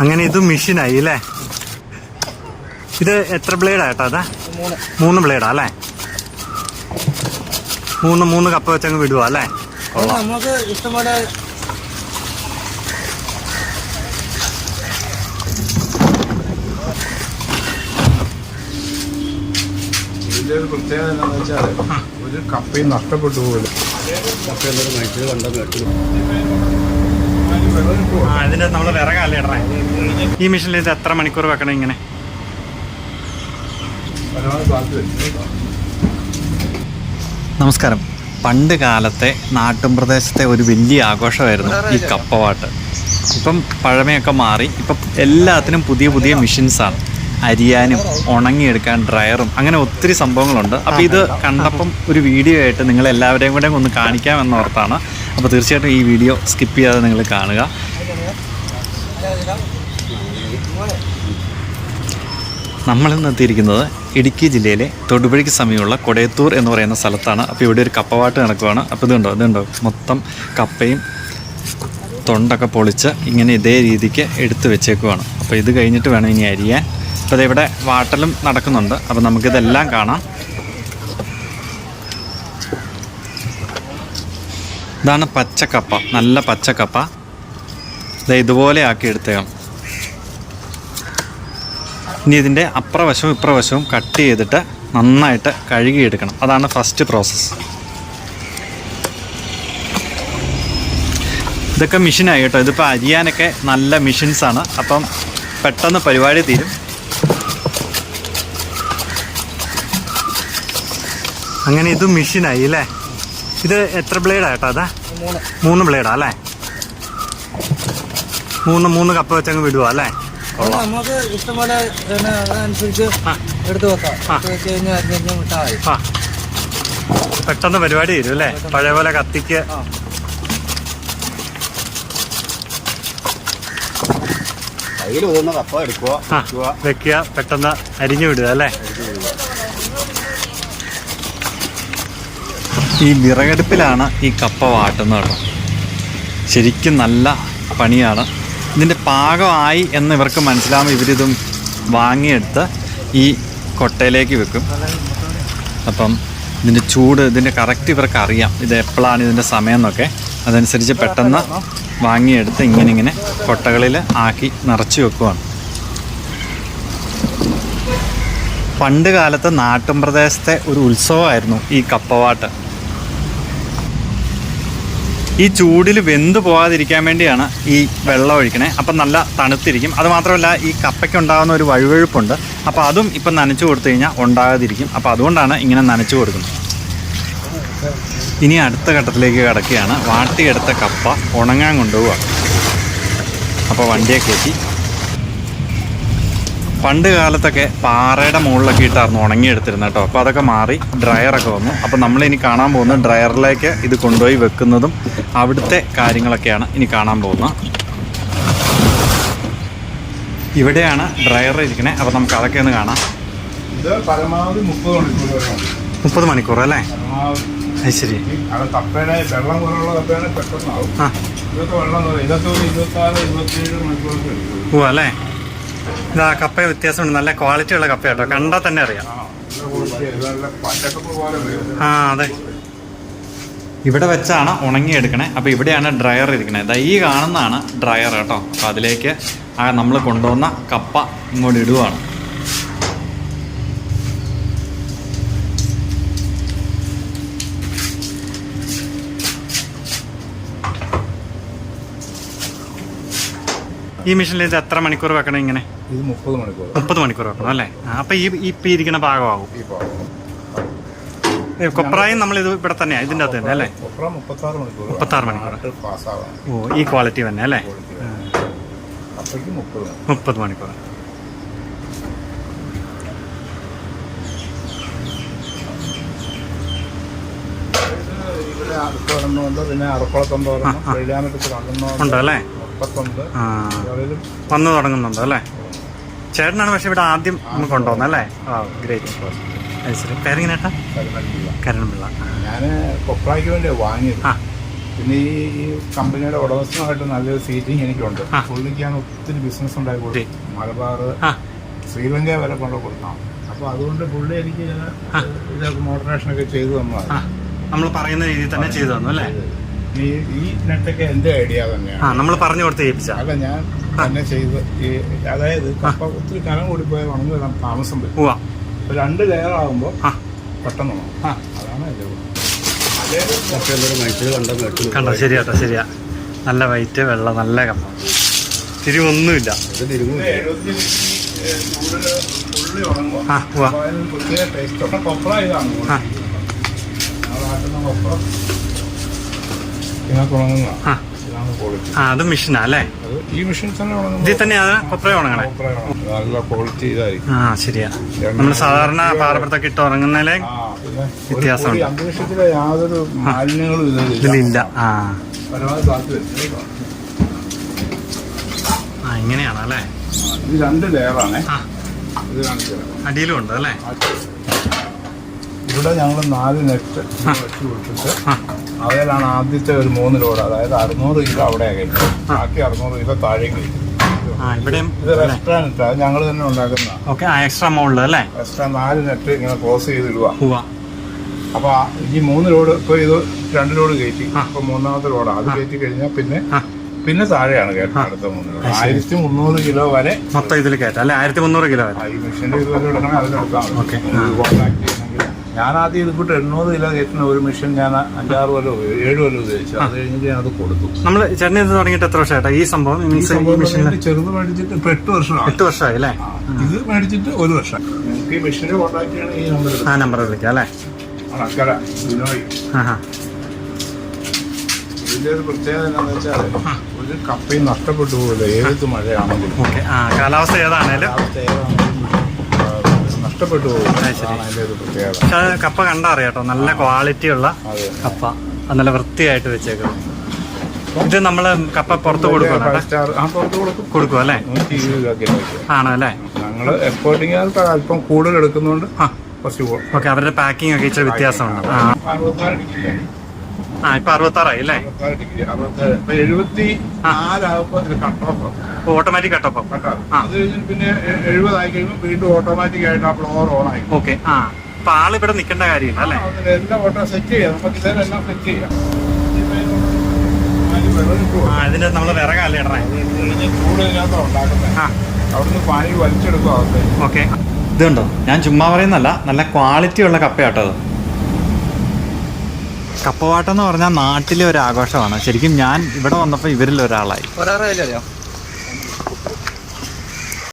അങ്ങനെ ഇത് മെഷീനായി അല്ലേ? ഇത് എത്ര ബ്ലേഡാ കേട്ടോ അതാ? മൂന്ന് ബ്ലേഡാ അല്ലേ? മൂന്ന് മൂന്ന് കപ്പ വെച്ചങ്ങ് വിടുവാ അല്ലേ? നമുക്ക് ഇഷ്ടംപോലെ ഒരു പ്രത്യേകത എന്താണെന്ന് വെച്ചാൽ ഒരു കപ്പയും നഷ്ടപ്പെട്ടു പോലും. കപ്പ എന്തൊരു നയിച്ചത് കണ്ടെന്ന് വെച്ചു ഇതിന്റെ നമ്മൾ വിറകല്ലേ ഈ മെഷീനിൽ ഇത് എത്ര മണിക്കൂർ വെക്കണം ഇങ്ങനെ? നമസ്കാരം. പണ്ട് കാലത്തെ നാട്ടുംപ്രദേശത്തെ ഒരു വലിയ ആഘോഷമായിരുന്നു ഈ കപ്പവാട്ട് ഇപ്പം പഴമയൊക്കെ മാറി. ഇപ്പം എല്ലാത്തിനും പുതിയ പുതിയ മെഷീൻസാണ് അരിയാനും ഉണങ്ങിയെടുക്കാൻ ഡ്രയറും അങ്ങനെ ഒത്തിരി സംഭവങ്ങളുണ്ട്. അപ്പോൾ ഇത് കണ്ടപ്പം ഒരു വീഡിയോ ആയിട്ട് നിങ്ങൾ എല്ലാവരെയും കൂടെ ഒന്ന് കാണിക്കാമെന്ന് ഓർത്താണ് അപ്പോൾ തീർച്ചയായിട്ടും ഈ വീഡിയോ സ്കിപ്പ് ചെയ്യാതെ നിങ്ങൾ കാണുക. നമ്മളിന്ന് എത്തിയിരിക്കുന്നത് ഇടുക്കി ജില്ലയിലെ തൊടുപുഴയ്ക്ക് സമീപമുള്ള കൊടയത്തൂർ എന്ന് പറയുന്ന സ്ഥലത്താണ്. അപ്പോൾ ഇവിടെ ഒരു കപ്പവാട്ട് നടക്കുവാണ്. അപ്പോൾ ഇതുണ്ടോ? ഇതുണ്ടോ? മൊത്തം കപ്പയും തൊണ്ടൊക്കെ പൊളിച്ച് ഇങ്ങനെ ഇതേ രീതിക്ക് എടുത്തു വെച്ചേക്കുവാണ്. അപ്പോൾ ഇത് കഴിഞ്ഞിട്ട് വേണം ഇനി അരിയാൻ. അപ്പോൾ ഇവിടെ വാട്ടലും നടക്കുന്നുണ്ട്. അപ്പോൾ നമുക്കിതെല്ലാം കാണാം. ഇതാണ് പച്ചക്കപ്പ. നല്ല പച്ചക്കപ്പ. ഇത് ഇതുപോലെ ആക്കി എടുത്തേക്കാം ഇനി ഇതിന്റെ അപ്രവശവും ഇപ്രവശവും കട്ട് ചെയ്തിട്ട് നന്നായിട്ട് കഴുകിയെടുക്കണം. അതാണ് ഫസ്റ്റ് പ്രോസസ്സ് ഇതൊക്കെ മെഷീനായി കേട്ടോ. ഇതിപ്പോൾ അരിയാനൊക്കെ നല്ല മെഷീൻസാണ് അപ്പം പെട്ടെന്ന് പരിപാടി തീരും. അങ്ങനെ ഇത് മെഷീനായി അല്ലേ ഇത് എത്ര ബ്ലേഡാ കേട്ടോ അതാ? മൂന്ന്. മൂന്ന് ബ്ലേഡാ അല്ലേ? മൂന്ന് മൂന്ന് കപ്പ് വെച്ചങ്ങ് വിടുവാ അല്ലേ? നമുക്ക് ഇഷ്ടംപോലെ പിന്നെ അതനുസരിച്ച് ആ. എടുത്ത് വെക്കാം. വെച്ച് കഴിഞ്ഞാൽ പെട്ടെന്ന് പരിപാടി വരും അല്ലേ? പഴയ പോലെ കത്തിക്ക്. വെക്കുക പെട്ടെന്ന് അരിഞ്ഞു വിടുക അല്ലേ? ഈ വിറകടുപ്പിലാണ് ഈ കപ്പ വാട്ടുന്നത് കേട്ടോ. ശരിക്കും നല്ല പണിയാണ്. ഇതിന്റെ പാകമായി എന്ന് ഇവർക്ക് മനസ്സിലാകുമ്പോൾ ഇവരിതും വാങ്ങിയെടുത്ത് ഈ കൊട്ടയിലേക്ക് വെക്കും. അപ്പം ഇതിന്റെ ചൂട് ഇതിന്റെ കറക്റ്റ് ഇവർക്ക് അറിയാം. ഇത് എപ്പോഴാണ് ഇതിന്റെ സമയം എന്നൊക്കെ. അതനുസരിച്ച് പെട്ടെന്ന് വാങ്ങിയെടുത്ത് ഇങ്ങനെ ഇങ്ങനെ കൊട്ടകളിൽ ആക്കി നിറച്ച് വെക്കുവാണ്. പണ്ട് കാലത്ത് നാട്ടുംപ്രദേശത്തെ ഒരു ഉത്സവമായിരുന്നു ഈ കപ്പവാട്ട് ഈ ചൂടിൽ വെന്ത് പോകാതിരിക്കാൻ വേണ്ടിയാണ് ഈ വെള്ളം ഒഴിക്കണേ. അപ്പം നല്ല തണുത്തിരിക്കും. അതുമാത്രമല്ല ഈ കപ്പയ്ക്ക് ഉണ്ടാകുന്ന ഒരു വഴുവഴുപ്പുണ്ട്. അപ്പോൾ അതും ഇപ്പം നനച്ചു കൊടുത്തു കഴിഞ്ഞാൽ ഉണ്ടാകാതിരിക്കും. അപ്പോൾ അതുകൊണ്ടാണ് ഇങ്ങനെ നനച്ചു കൊടുക്കുന്നത്. ഇനി അടുത്ത ഘട്ടത്തിലേക്ക് കിടക്കുകയാണ്. വാട്ടിയെടുത്ത കപ്പ ഉണങ്ങാൻ കൊണ്ടുപോവുക. അപ്പോൾ വണ്ടിയെ കയറ്റി. പണ്ട് കാലത്തൊക്കെ പാറയുടെ മുകളിലൊക്കെ ഇട്ടായിരുന്നു ഉണങ്ങിയെടുത്തിരുന്നത് കേട്ടോ. അപ്പോൾ അതൊക്കെ മാറി ഡ്രയറൊക്കെ വന്നു. അപ്പോൾ നമ്മൾ ഇനി കാണാൻ പോകുന്നത് ഡ്രയറിലേക്ക് ഇത് കൊണ്ടുപോയി വെക്കുന്നതും അവിടുത്തെ കാര്യങ്ങളൊക്കെയാണ് ഇനി കാണാൻ പോകുന്നത്. ഇവിടെയാണ് ഡ്രയർ ഇരിക്കണേ. അപ്പോൾ നമുക്ക് അതൊക്കെ ഒന്ന് കാണാം. ഇത് പരമാവധി മുപ്പത് മണിക്കൂർ. മുപ്പത് മണിക്കൂർ അല്ലേ? അത് ശരി. വെള്ളം കുറവുള്ള കപ്പയാണ് പെട്ടെന്നാവും. ഇതൊക്കെ വെള്ളം കുറവ് ഇതൊക്കെ ഒരു ഇരുപത്താറ് ഇരുപത്തിയേഴ് മണിക്കൂറൊക്കെ എടുക്കും. ഓ അല്ലേ? ഇതാ കപ്പ വ്യത്യാസമുണ്ട്. നല്ല ക്വാളിറ്റി ഉള്ള കപ്പ കേട്ടോ. കണ്ടാൽ തന്നെ അറിയാം. ആ ഇത് ഇത് അതെ. ഇവിടെ വെച്ചാണ് ഉണങ്ങിയെടുക്കണേ. അപ്പോൾ ഇവിടെയാണ് ഡ്രയർ ഇരിക്കണേ. ദാ ഈ കാണുന്നതാണ് ഡ്രയർ കേട്ടോ. അപ്പോൾ അതിലേക്ക് ആ നമ്മൾ കൊണ്ടുവന്ന കപ്പ ഇങ്ങോട്ട് ഇടുവാണ്. ഈ മെഷീനിൽ ഇത് എത്ര മണിക്കൂർ വെക്കണം ഇങ്ങനെ? ഇത് മുപ്പത് മണിക്കൂർ. മുപ്പത് മണിക്കൂർ വെക്കണം അല്ലേ? അപ്പൊ ഈ ഇപ്പം ഇരിക്കുന്ന ഭാഗമാകും. കൊപ്രായും നമ്മൾ ഇത് ഇവിടെ തന്നെയാണ് ഇതിന്റെ അകത്ത് തന്നെ അല്ലേ? മുപ്പത്താറ് മണിക്കൂർ. ഓ ഈ ക്വാളിറ്റി തന്നെ അല്ലേ? മുപ്പത് മണി മുപ്പത് മണിക്കൂർ. പിന്നെ ഒരെണ്ണം വന്നു തുടങ്ങുന്നുണ്ട് അല്ലേ? ചേട്ടനാണ് പക്ഷെ ഇവിടെ ആദ്യം നമുക്ക് കൊണ്ടുവന്നത് അല്ലേ? ആ ഗ്രേറ്റ് ശരി. പേരെങ്ങനെ ഏട്ടാ? കരണപിള്ള ഞാൻ കൊപ്രായ്ക്ക് വേണ്ടി വാങ്ങിയത്. പിന്നെ ഈ കമ്പനിയുടെ ഉടമസ്ഥനായിട്ട് നല്ലൊരു സീറ്റിംഗ് എനിക്കുണ്ട്. പുള്ളിക്കാണ് ഒത്തിരി ബിസിനസ് ഉണ്ടായി കൊടുത്തു മലബാർ ശ്രീലങ്ക വരെ കൊണ്ട് കൊടുത്താണ് അപ്പോൾ അതുകൊണ്ട് പുള്ളി എനിക്ക് ഇതൊക്കെ മോഡറേഷനൊക്കെ ചെയ്തു തന്നതാണ്. നമ്മൾ പറയുന്ന രീതിയിൽ തന്നെ ചെയ്തു തന്നു അല്ലേ? ഈ ഈ നെറ്റൊക്കെ എന്റെ ഐഡിയ ആ തന്നെയാണ് നമ്മൾ പറഞ്ഞു കൊടുത്ത് ഏൽപ്പിച്ച. അല്ല ഞാൻ തന്നെ ചെയ്ത് ഈ അതായത് കപ്പ ഒത്തിരി കനം കൂടിപ്പോയാൽ ഉണങ്ങി വരാൻ താമസം വരും. ഉവ്വ. രണ്ട് ലെയർ ആകുമ്പോൾ ആ. പെട്ടെന്ന് ഉണങ്ങും. ആ. അതാണ് എന്റെ അതേ കണ്ടോ ശരിയാട്ടോ ശരിയാ നല്ല വൈറ്റ് വെള്ള നല്ല കപ്പ. തിരിവൊന്നുമില്ല ഉള്ളി ഉണങ്ങുക ആ ഉവ്വ. അപ്പോൾ അതിന് പ്രത്യേക ടേസ്റ്റ് അപ്പം കൊപ്ര ഇതാണ്. ആ. നാളാട്ടുന്ന കൊപ്ര. ഇതിനകത്ത് ഉണങ്ങുന്ന അത് മെഷീനാ അല്ലേ? ഈ മെഷീൻ തന്നെ ഇതിൽ തന്നെയാണ് കൊപ്ര ഉണങ്ങണേ? നല്ല ക്വാളിറ്റി ഇതായിരിക്കും. ആ ശരിയാ. നമ്മൾ സാധാരണ പാറപ്പുറത്തൊക്കെ ഇട്ട് ഉറങ്ങുന്നതിലെ വ്യത്യാസമുണ്ട്. അന്തരീക്ഷത്തിലെ യാതൊരു മാലിന്യങ്ങളും ഇതിലില്ല. ആ. ഇങ്ങനെയാണ് അല്ലേ ഇത് രണ്ട് ലെയറാണേ. അടിയിലും ഉണ്ട് അല്ലേ? ഇവിടെ ഞങ്ങൾ നാല് നെറ്റ് വെച്ച് കൊടുത്തിട്ട് അതിലാണ് ആദ്യത്തെ ഒരു മൂന്ന് ലോഡ് അതായത് അറുന്നൂറ് കിലോ അവിടെ കഴിക്കും ബാക്കി അറുന്നൂറ് കിലോ താഴേക്ക് കഴിക്കും ഇവിടെയും ഇത് റെസ്റ്റോറന്റ് അത് ഞങ്ങൾ തന്നെ ഉണ്ടാക്കുന്ന ഓക്കെ എക്സ്ട്രാ മുകളിൽ അല്ലേ? എക്സ്ട്രാ നാല് നെറ്റ് ഇങ്ങനെ ക്ലോസ് ചെയ്ത് ഇടുക അപ്പോൾ ഈ മൂന്ന് ലോഡ് ഇപ്പൊ ഇത് രണ്ട് ലോഡ് കയറ്റി. അപ്പൊ മൂന്നാമത്തെ ലോഡ്. അത് കയറ്റി കഴിഞ്ഞാൽ പിന്നെ പിന്നെ താഴെയാണ് കേട്ടോ അടുത്ത മൂന്ന് ലോഡ്. ആയിരത്തി മുന്നൂറ് കിലോ വരെ മൊത്തം ഇതിൽ കയറ്റാം. അല്ലെ? ആയിരത്തി മുന്നൂറ് കിലോ വരെ. ഈ മെഷീന്റെ ഇതുവരെ എടുക്കണമെങ്കിൽ അതിലെടുക്കാം. ഓക്കെ. കോൺടാക്ട് ചെയ്യണമെങ്കിൽ ഞാൻ ആദ്യം ഇത് കൂട്ട് എണ്ണൂറ് കിലോ കയറ്റുന്ന ഒരു മെഷീൻ ഞാൻ അഞ്ചാറ് കൊല്ലം ഏഴ് കൊല്ലം ഉപയോഗിച്ചു. അത് കഴിഞ്ഞിട്ട് ഞാൻ അത് കൊടുത്തു. നമ്മൾ ചേട്ടൻ ഇത് തുടങ്ങിയിട്ട് എത്ര വർഷമായിട്ടാ ഈ സംഭവം ചെറുത് മേടിച്ചിട്ട് ഇപ്പൊ എട്ട് വർഷമാണ്. എട്ട് വർഷമായി അല്ലേ? ഇത് മേടിച്ചിട്ട് ഒരു വർഷം. നിങ്ങൾക്ക് ഈ മെഷീനെ കോൺടാക്ട് ചെയ്യണമെങ്കിൽ ഈ നമ്പർ ആ നമ്പർ വിളിക്കാം അല്ലേ ബിനോയ്. ഇതിന്റെ ഒരു പ്രത്യേകത എന്താണെന്ന് വെച്ചാൽ ഒരു കപ്പയും നഷ്ടപ്പെട്ടു പോലെ ഏത് മഴയാണെങ്കിലും. കാലാവസ്ഥ ഏതാണേലും. കാലാവസ്ഥ നഷ്ടപ്പെട്ടു ഒരു പ്രത്യേകത. പക്ഷെ അത് കപ്പ കണ്ടാ കേട്ടോ. നല്ല ക്വാളിറ്റി ഉള്ള അതെ. കപ്പ. അത് നല്ല വൃത്തിയായിട്ട് വെച്ചേക്കും ഇത് നമ്മൾ കപ്പ പുറത്ത് കൊടുക്കണം ഫൈവ് സ്റ്റാർ ആ പുറത്ത് കൊടുക്കും. കൊടുക്കും അല്ലേ? നൂറ്റി ഇരുപത് രൂപ കിലോയ്ക്ക് ആണോ അല്ലേ? ഞങ്ങൾ എക്സ്പോർട്ടിങ്ങുകാർക്ക് അല്പം കൂടുതൽ എടുക്കുന്നതുകൊണ്ട് ആ. കുറച്ച് കൂടും ഓക്കെ അവരുടെ പാക്കിംഗ് ഒക്കെ ഇച്ചിരി വ്യത്യാസമുണ്ട്. ആ. ആ ഇപ്പൊ അറുപത്താറായി അല്ലേ? ഡിഗ്രി. ഇപ്പൊ എഴുപത്തി ഇത് ഓട്ടോമാറ്റിക് കട്ടപ്പം അത് കഴിഞ്ഞിട്ട് പിന്നെ എഴുപതായി കഴിയുമ്പോൾ വീണ്ടും ഓട്ടോമാറ്റിക് ആയിട്ട് ആ ഫ്ലോർ ഓൺ ആയി. ഓക്കെ. ആ. അപ്പൊ ആൾ ഇവിടെ നിൽക്കേണ്ട കാര്യമില്ല അല്ലേ? എല്ലാം ഓട്ടോ സെറ്റ് ചെയ്യാം. നമുക്ക് ഇതെല്ലാം സെറ്റ് ചെയ്യാം. അതിന് നമ്മൾ വിറകല്ലേ ഇടണേ? ചൂട് ഇതിനകത്ത് ഉണ്ടാക്കുന്നത് ആ. അവിടുന്ന് പാനി വലിച്ചെടുക്കും ഓക്കെ. ഇതുണ്ടോ? ഞാൻ ചുമ്മാ പറയുന്നല്ല നല്ല ക്വാളിറ്റി ഉള്ള കപ്പയാട്ടോ അത്. കപ്പവാട്ടം എന്ന് പറഞ്ഞാൽ നാട്ടിലെ ഒരു ആഘോഷമാണ്. ശരിക്കും ഞാൻ ഇവിടെ വന്നപ്പോൾ ഇവരിൽ ഒരാളായി. അറിയാം